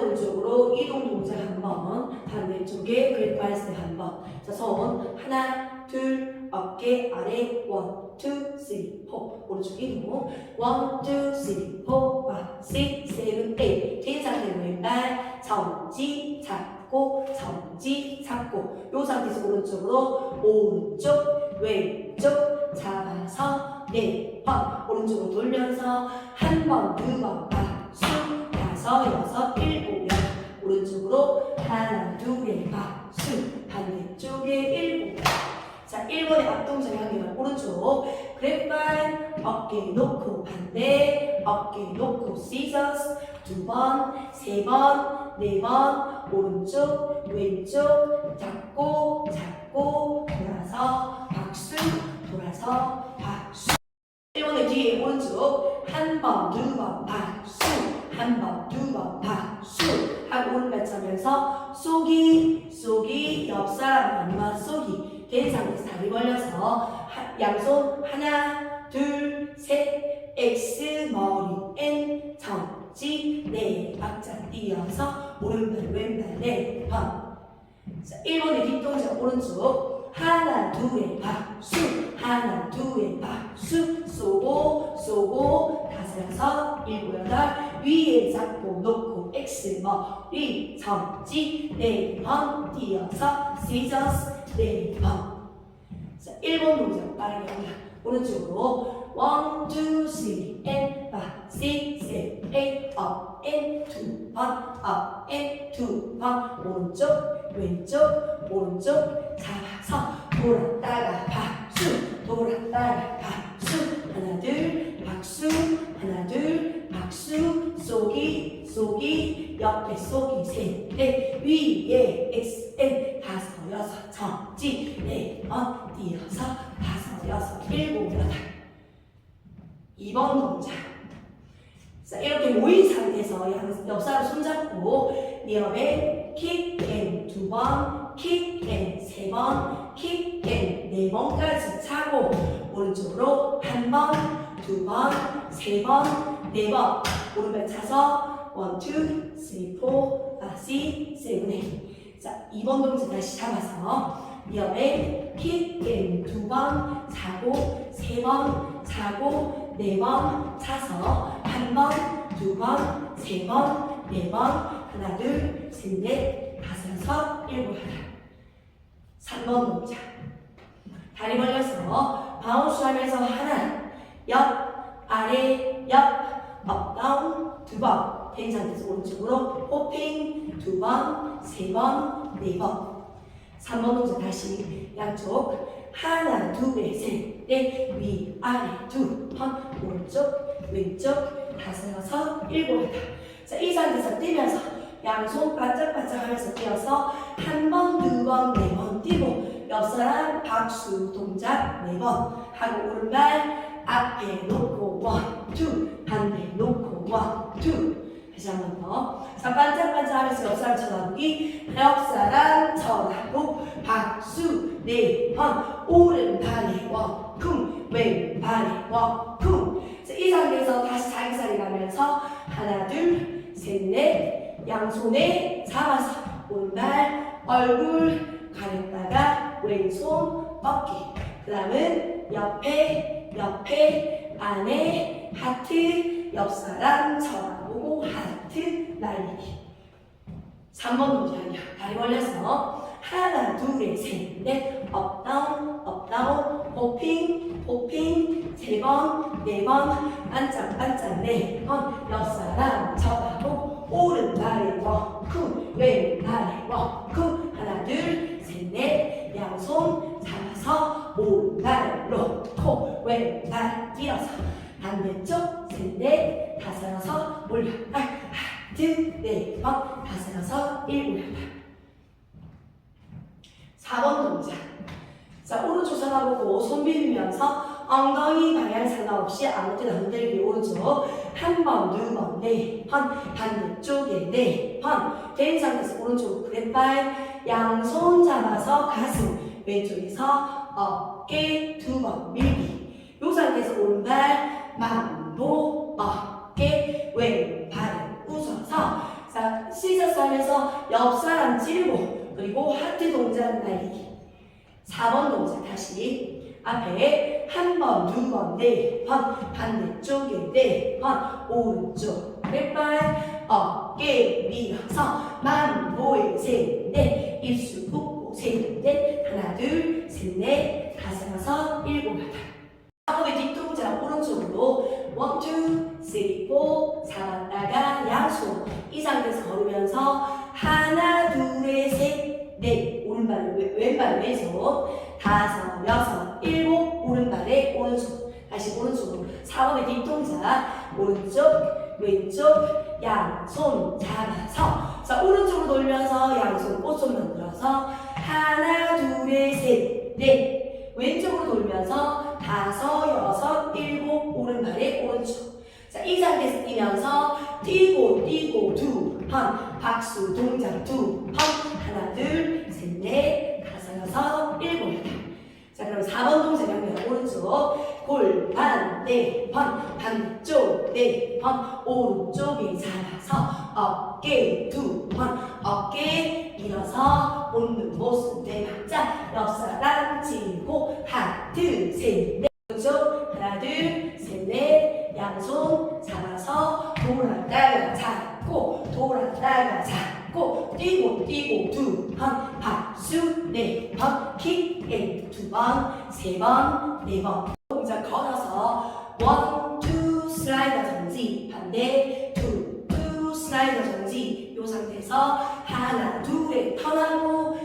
오른쪽으로 이동 동작 한 번, 반대쪽에 그립 발스 한 번. 자, 손 하나, 둘, 어깨 아래 원, 투, 쓰리, 포. 오른쪽 이동 원, 투, 쓰리, 포, 파, 식, 세븐, 에잇. 긴 상태 왼발 정지 잡고 정지 잡고 요 상태에서 오른쪽으로 오른쪽 왼쪽 잡아서 네번 오른쪽으로 돌려서 한 번, 두 번, 박수 다섯, 여섯, 일곱, 여덟 오른쪽으로 하나, 둘에 박수 반대쪽에 일곱 자, 1번의 앞동작이 하기는 오른쪽 그래발 어깨 놓고 반대 어깨 놓고 시저스 두 번, 세 번, 네 번 오른쪽 왼쪽 잡고 잡고 돌아서 박수 돌아서 박수 1번의 뒤에 오른쪽 한 번, 두 번 박수 한 번, 두번 다리 벌려서 하- 양손 하나 둘셋 X 머리 N 정지 네 박자 뛰어서 오른발 왼발 네 번. 자 1번의 뒷동작 오른쪽. 하나 둘에 박수. 하나 둘에 박수. 쏘고 쏘고. 다섯 여섯 일곱 여덟. 위에 잡고 놓고 X 머리 정지 네번. 뛰어서 시저스 네번 자 1번 동작 빠르게 합니다 오른쪽으로 one two three and five six seven eight up and 두번 up and 두번 오른쪽 왼쪽 오른쪽 잡아서 돌았 네번 뛰어서 다섯 여섯 일곱 여덟. 2번 동작. 자 이렇게 모인 상태에서 양- 옆사람 손잡고 니업에 킥 앤 두 번 킥 앤 세 번 킥 앤 네 번까지 차고 오른쪽으로 한 번, 두 번, 세 번, 네 번. 오른발 차서 원, 투, 쓰리, 포, 다시, 세븐, 에잇 자 2번 동작 다시 잡아서 니업에 킥앤 두번 차고 세번 차고 네번 차서 한 번, 두 번, 세 번, 네 번, 하나, 둘, 셋, 넷, 다섯, 여섯, 일곱, 여덟. 3번 동작. 다리 벌려서 바운스 하면서 하나, 옆, 아래, 옆, 업, 다운, 두 번. 된 상태에서 오른쪽으로 호핑, 두 번, 세 번, 네 번. 3번 동작 다시 양쪽 하나, 둘, 셋, 넷, 위, 아래, 두 번, 오른쪽, 왼쪽, 다섯, 여섯, 일곱, 여덟. 자, 이 상태에서 뛰면서 양손 반짝반짝 하면서 뛰어서 한 번, 두 번, 네 번 뛰고 옆 사람 박수 동작 네 번 하고 오른발 앞에 놓고 원, 투 반대 놓고 원, 투 다시 한 번 더. 자, 반짝반짝 하면서 옆 사람 쳐다보기 옆 사람 쳐다보 박수 네 번 오른발에 원쿵 왼발에 자, 이 상태에서 다시 자기 자리 가면서 하나 둘 셋 넷 양손에 잡아서 오른발 얼굴 가렸다가 왼손 어깨 그 다음은 옆에 옆에 안에 하트 옆 사람 쳐다보고 하트 날리기 3번 동작이야. 다리 벌려서 하나 둘 셋 넷. 업 다운 업 다운. 호핑 호핑. 세 번 네 번. 반짝반짝 네 번. 옆 하트 네 번 다섯 여섯 일곱 여덟 4번 동작 자 오른쪽 쳐다보고 손 비비면서 엉덩이 방향 상관없이 아무 때나 흔들기 오른쪽 한 번, 두 번, 네 번, 반대쪽에 네 번. 된 상태에서 오른쪽 그랫발 양손 잡아서 가슴 왼쪽에서 어깨 두 번 밀기. 요 상태에서 오른발 만보 어깨 웃어서 자 자, 시저스 하면서 옆 사람 찌르고 그리고 하트 동작 날리기. 4번 동작 다시 앞에 한 번, 두 번, 네 번, 반대쪽에 네 번, 오른쪽 왼발 어깨 밀어서 만보에 셋, 넷 입술 붓고 셋, 넷 하나, 둘, 셋, 넷 다섯, 여섯, 오른쪽 왼쪽 양손 잡아서. 자 오른쪽으로 돌면서 양손 꽃손 만들어서 하나 둘에 셋넷. 왼쪽으로 돌면서 다섯 여섯 일곱 오른발에 오른쪽. 자 이 상태에서 뛰면서 뛰고 뛰고 두번. 박수 동작 두번. 하나 둘 셋 넷. 다섯 여섯 일곱 여덟. 자 그럼 4번 동작 연결 오른쪽 골반 네 번. 반대쪽 네 번 오른쪽에 잡아서 어깨 두 번 어깨 일어서 웃는 모습 대박자 옆사람 찌고 하트 셋넷. 오른쪽 하나 둘셋넷. 양손 잡아서 돌았다가 잡고 돌았다가 잡고 뛰고 뛰고 두번. 박수 네번 킥 두 번 세 번 네 번 정지 이 상태에서 하나 둘에 턴하고